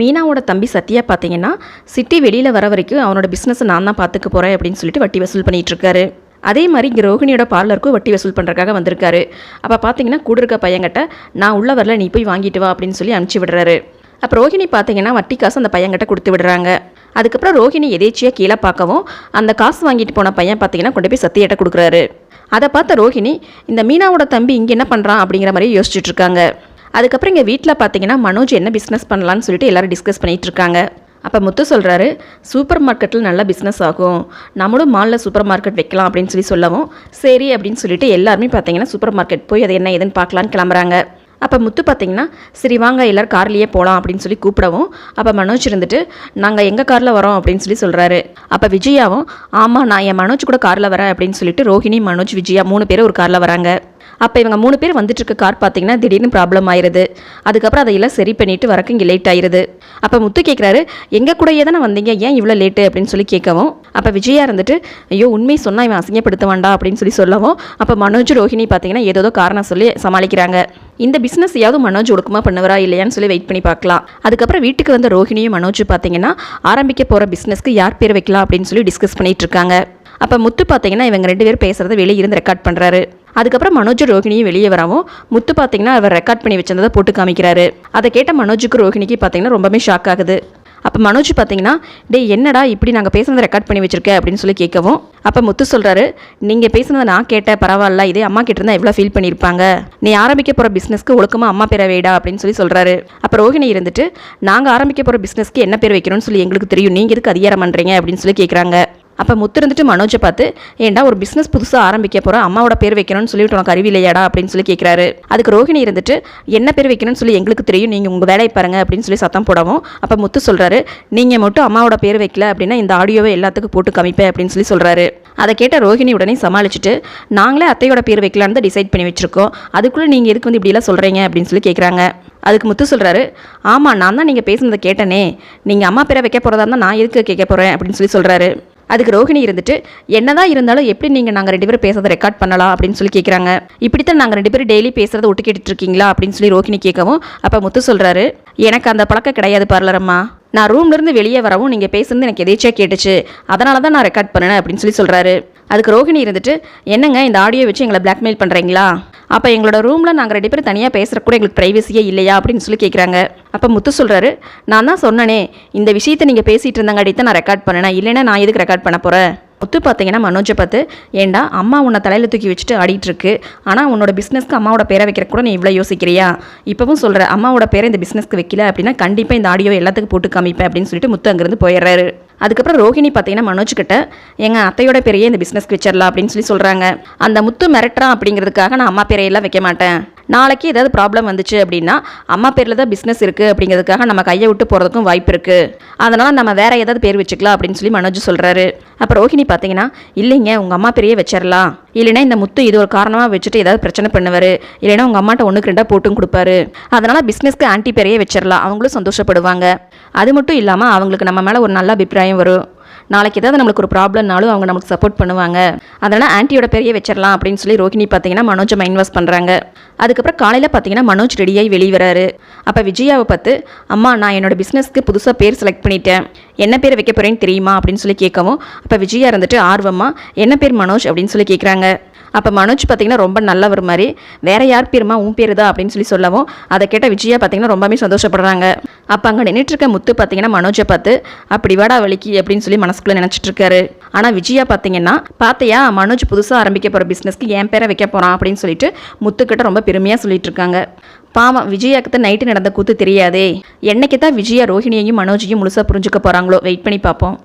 மீனாவோட தம்பி சத்யா பார்த்தீங்கன்னா சிட்டி வெளியில் வர வரைக்கும் அவனோட பிஸ்னஸை நான் தான் பார்த்துக்க போகிறேன் அப்படின்னு சொல்லிட்டு வட்டி வசூல் பண்ணிகிட்ருக்காரு இருக்காரு. அதே மாதிரி இங்கே ரோஹிணியோட பார்லருக்கும் வட்டி வசூல் பண்ணுறதுக்காக வந்திருக்காரு. அப்போ பார்த்தீங்கன்னா கூட இருக்க பையன்கிட்ட நான் உள்ள வரல நீ போய் வாங்கிட்டு வா அப்படின்னு சொல்லி அனுப்பிச்சி விடுறாரு. அப்போ ரோஹிணி பார்த்தீங்கன்னா வட்டி காசு அந்த பையன்கிட்ட கொடுத்து விடுறாங்க. அதுக்கப்புறம் ரோஹிணி எதேச்சியாக கீழே பார்க்கவும் அந்த காசு வாங்கிட்டு போன பையன் பார்த்தீங்கன்னா கொண்டு போய் சத்தியிட்ட கொடுக்குறாரு. அதை பார்த்த ரோஹிணி இந்த மீனாவோட தம்பி இங்கே என்ன பண்ணுறான் அப்படிங்கிற மாதிரி யோசிச்சுட்டு இருக்காங்க. அதுக்கப்புறம் இங்கே வீட்டில் பார்த்தீங்கன்னா மனோஜ் என்ன பிஸ்னஸ் பண்ணலான்னு சொல்லிட்டு எல்லோரும் டிஸ்கஸ் பண்ணிகிட்டு இருக்காங்க. அப்போ முத்து சொல்கிறாரு சூப்பர் மார்க்கெட்டில் நல்ல பிஸ்னஸ் ஆகும். நம்மளும் மாலில் சூப்பர் மார்க்கெட் வைக்கலாம் அப்படின்னு சொல்லி சொல்லவும் சரி அப்படின்னு சொல்லிட்டு எல்லாருமே பார்த்தீங்கன்னா சூப்பர் மார்க்கெட் போய் அது என்ன ஏதுன்னு பார்க்கலான்னு கிளம்புறாங்க. அப்போ முத்து பார்த்தீங்கன்னா சரி வாங்க எல்லோரும் கார்லேயே போகலாம் அப்படின்னு சொல்லி கூப்பிடவும் அப்போ மனோஜ் இருந்துட்டு நாங்கள் எங்கள் காரில் வரோம்? அப்படின்னு சொல்லி சொல்கிறாரு அப்போ விஜயாவும் ஆமாம் நான் என் மனோஜ் கூட காரில் வரேன் அப்படின்னு சொல்லிட்டு ரோஹிணி மனோஜ் விஜயா மூணு பேர் ஒரு காரில் வராங்க. அப்போ இவங்க மூணு பேர் வந்துட்டு இருக்க கார் பார்த்தீங்கன்னா திடீர்னு ப்ராப்ளம் ஆயிருது. அதுக்கப்புறம் அதையெல்லாம் சரி பண்ணிட்டு வரக்கு இங்கே லேட் ஆயிடுது அப்போ முத்து கேட்குறாரு எங்கள் கூடயே தானே வந்தீங்க? ஏன் இவ்வளோ லேட்டு அப்படின்னு சொல்லி கேட்கவும் அப்போ விஜயா இருந்துட்டு ஐயோ உண்மை சொன்னால் இவன் அசிங்கப்படுத்த வேண்டாம் அப்படின்னு சொல்லி சொல்லவும் அப்போ மனோஜ் ரோஹிணி பார்த்தீங்கன்னா ஏதோ காரணம் சொல்லி சமாளிக்கிறாங்க. இந்த பிஸ்னஸ் ஏதாவது மனோஜ் ஒடுக்கமா பண்ணுவரா இல்லையான்னு சொல்லி வெயிட் பண்ணி பார்க்கலாம். அதுக்கப்புறம் வீட்டுக்கு வந்த ரோஹிணியும் மனோஜ் பார்த்தீங்கன்னா ஆரம்பிக்க போகிற பிஸ்னஸ்க்கு யார் பேர் வைக்கலாம் அப்படின்னு சொல்லி டிஸ்கஸ் பண்ணிட்டு இருக்காங்க. அப்போ முத்து பார்த்தீங்கன்னா இவங்க ரெண்டு பேரும் பேசுகிறத வெளியே இருந்து ரெக்கார்ட் பண்ணுறாரு அதுக்கப்புறம் மனோஜ் ரோஹிணியும் வெளியே வரவும் முத்து பார்த்தீங்கன்னா அவர் ரெக்கார்ட் பண்ணி வச்சிருந்ததை போட்டு காமிக்கிறாரு. அதை கேட்ட மனோஜுக்கு ரோஹிணிக்கு பார்த்தீங்கன்னா ரொம்பவே ஷாக் ஆகுது. அப்போ மனோஜ் பார்த்தீங்கன்னா டே என்னடா இப்படி நாங்கள் பேசுனதை ரெக்கார்ட் பண்ணி வச்சிருக்க? அப்படின்னு சொல்லி கேட்கவும் அப்போ முத்து சொல்கிறாரு நீங்கள் பேசுனதை நான் கேட்டேன் பரவாயில்ல. இதே அம்மா கிட்ட இருந்தால் எவ்வளோ ஃபீல் பண்ணியிருப்பாங்க. நீ ஆரம்பிக்க போகிற பிஸ்னஸ்க்கு ஒழுக்கமாக அம்மா பேரை வேடா? அப்படின்னு சொல்லி சொல்கிறாரு அப்போ ரோஹிணி இருந்துட்டு நாங்கள் ஆரம்பிக்க போகிற பிஸ்னஸ்க்கு என்ன பேர் வைக்கணும்னு சொல்லி எங்களுக்கு தெரியும். நீங்கள் எதுக்கு அதிகாரம் பண்ணுறீங்க அப்படின்னு சொல்லி கேட்குறாங்க அப்போ முத்து இருந்துட்டு மனோஜை பார்த்து ஏன்டா ஒரு பிஸ்னஸ் புதுசாக ஆரம்பிக்க போகிறோம் அம்மாவோட பேர் வைக்கணும்னு சொல்லிட்டு உனக்கு அறிவில்லையாடா அப்படின்னு சொல்லி கேட்குறாரு அதுக்கு ரோஹிணி இருந்துட்டு என்ன பேர் வைக்கணும்னு சொல்லி எங்களுக்கு தெரியும். நீங்கள் உங்கள் வேலையை பாருங்க அப்படின்னு சொல்லி சத்தம் போடவும் அப்போ முத்து சொல்கிறாரு நீங்கள் மட்டும் அம்மாவோட பேர் வைக்கல அப்படின்னா இந்த ஆடியோவை எல்லாத்துக்கும் போட்டு காமிப்பேன் அப்படின்னு சொல்லி சொல்கிறாரு அதை கேட்ட ரோஹிணி உடனே சமாளிச்சுட்டு நாங்களே அத்தையோட பேர் வைக்கலான்னு தான் டிசைட் பண்ணி வச்சுருக்கோம். அதுக்குள்ளே நீங்கள் எதுக்கு வந்து இப்படிலாம் சொல்கிறீங்க அப்படின்னு சொல்லி கேட்குறாங்க அதுக்கு முத்து சொல்கிறாரு ஆமாம் நான் தான் நீங்கள் பேசுனதை கேட்டனே. நீங்கள் அம்மா பேரை வைக்க போகிறதா இருந்தால் நான் எதுக்கு கேட்க போகிறேன் அப்படின்னு சொல்லி சொல்கிறாரு அதுக்கு ரோஹிணி இருந்துட்டு என்னதான் இருந்தாலும் எப்படி நீங்கள் நாங்கள் ரெண்டு பேரும் பேசுறதை ரெக்கார்ட் பண்ணலாம்? அப்படின்னு சொல்லி கேட்குறாங்க இப்படித்தான் நாங்கள் ரெண்டு பேரும் டெய்லி பேசுறதை ஒட்டு கேட்டுட்டு இருக்கீங்களா? அப்படின்னு சொல்லி ரோஹிணி கேட்கவும் அப்போ முத்து சொல்கிறாரு எனக்கு அந்த பழக்கம் கிடையாது பார்லரம்மா. நான் ரூம்லேருந்து வெளியே வரவும் நீங்கள் பேசுறது எனக்கு எதேச்சியாக கேட்டுச்சு. அதனால தான் நான் ரெக்கார்ட் பண்ணினேன் அப்படின்னு சொல்லி சொல்கிறாரு அதுக்கு ரோஹிணி இருந்துட்டு என்னங்க இந்த ஆடியோ வச்சு எங்களை பிளாக்மெயில் பண்ணுறீங்களா அப்போ எங்களோட ரூமில் நாங்கள் ரெண்டு பேரும் தனியாக பேசுகிற கூட எங்களுக்கு ப்ரைவசியே இல்லையா? அப்படின்னு சொல்லி கேட்குறாங்க அப்போ முத்து சொல்கிறாரு நான் தான் சொன்னனே இந்த விஷயத்தை நீங்கள் பேசிகிட்டு இருந்தாங்காடி தான் நான் ரெக்கார்ட் பண்ணேன்? இல்லைன்னா நான் எதுக்கு ரெக்கார்ட் பண்ண போகிறேன் முத்து பார்த்தீங்கன்னா மனோஜை பார்த்து ஏண்டா அம்மா உன்னை தலையில் தூக்கி வச்சுட்டு ஆடிட்டு இருக்கு ஆனால் உன்னோட பிஸ்னஸ்க்கு அம்மாவோட பேரை வைக்கிற கூட நீ இவ்வளோ யோசிக்கிறியா? இப்போவும் சொல்கிற அம்மாவோட பேரை இந்த பிஸ்னஸ்க்கு வைக்கல அப்படின்னா கண்டிப்பாக இந்த ஆடியோ எல்லாத்துக்கும் போட்டு காமிப்பேன் அப்படின்னு சொல்லிட்டு முத்து அங்கேருந்து போயிடுறாரு. அதுக்கப்புறம் ரோஹிணி பார்த்தீங்கன்னா மனோஜ்கிட்ட எங்கள் அத்தையோட பேரையே இந்த பிஸ்னஸ்க்கு வச்சிடலாம் அப்படின்னு சொல்லி சொல்கிறாங்க அந்த முத்து மிரட்டுறான் அப்படிங்கிறதுக்காக நான் அம்மா பேரையெல்லாம் வைக்க மாட்டேன். நாளைக்கு ஏதாவது ப்ராப்ளம் வந்துச்சு அப்படின்னா அம்மா பேரில் தான் பிஸ்னஸ் இருக்குது அப்படிங்கிறதுக்காக நம்ம கையை விட்டு போகிறதுக்கும் வாய்ப்பு இருக்குது அதனால் நம்ம வேறு ஏதாவது பேர் வச்சுக்கலாம் அப்படின்னு சொல்லி மனோஜ் சொல்கிறாரு அப்புறம் ரோஹிணி பார்த்தீங்கன்னா இல்லைங்க உங்கள் அம்மா பேரையே வச்சிடலாம் இல்லைன்னா இந்த முத்து இது ஒரு காரணமாக வச்சுட்டு ஏதாவது பிரச்சனை பண்ணுவார். இல்லைன்னா உங்கள் அம்மாட்ட ஒன்றுக்கு ரெண்டாக போட்டும் கொடுப்பாரு. அதனால் பிஸ்னஸ்க்கு ஆன்டி பேரையே வச்சிடலாம் அவங்களும் சந்தோஷப்படுவாங்க. அது மட்டும் இல்லாமல் அவங்களுக்கு நம்ம மேலே ஒரு நல்ல அபிப்பிராயம் வரும். நாளைக்கு ஏதாவது நம்மளுக்கு ஒரு ப்ராப்ளம்னாலும் அவங்க நமக்கு சப்போர்ட் பண்ணுவாங்க. அதனால் ஆன்ட்டியோட பேரையே வச்சிடலாம் அப்படின்னு சொல்லி ரோஹிணி பார்த்தீங்கன்னா மனோஜை இன்வெஸ்ட் பண்ணுறாங்க அதுக்கப்புறம் காலையில் பார்த்தீங்கன்னா மனோஜ் ரெடியாகி வெளியே வராரு அப்போ விஜயாவை பார்த்து அம்மா நான் என்னோட பிஸ்னஸ்க்கு புதுசாக பேர் செலக்ட் பண்ணிட்டேன். என்ன பேர் வைக்க போகிறேன்னு தெரியுமா? அப்படின்னு சொல்லி கேட்கவும் அப்போ விஜயா இருந்துட்டு ஆர்வமாக என்ன பேர் மனோஜ்? அப்படின்னு சொல்லி கேட்குறாங்க அப்போ மனோஜ் பார்த்தீங்கன்னா ரொம்ப நல்லவர் மாதிரி. வேற யார் பேருமா உன் பேர் தான் அப்படின்னு சொல்லி சொல்லவும் அதை கேட்ட விஜயா பார்த்தீங்கன்னா ரொம்பவே சந்தோஷப்படுறாங்க. அப்போ அங்கே நின்றுட்டு இருக்க முத்து பார்த்தீங்கன்னா மனோஜை பார்த்து அப்படி வாடா வலிக்கு அப்படின்னு சொல்லி மனசுக்குள்ளே நினச்சிட்டு இருக்காரு ஆனால் விஜயா பார்த்தீங்கன்னா பார்த்தியா மனோஜ் புதுசாக ஆரம்பிக்க போகிற பிஸ்னஸ்க்கு என் பேரை வைக்க போகிறான் அப்படின்னு சொல்லிட்டு முத்துக்கிட்ட ரொம்ப பெருமையாக சொல்லிட்டு இருக்காங்க பாவம் விஜயாக்கு தான் நைட்டு நடந்த கூத்து தெரியாதே. என்னைக்கு தான் விஜயா ரோஹிணியையும் மனோஜையும் முழுசாக புரிஞ்சுக்க போகிறாங்களோ வெயிட் பண்ணி பார்ப்போம்.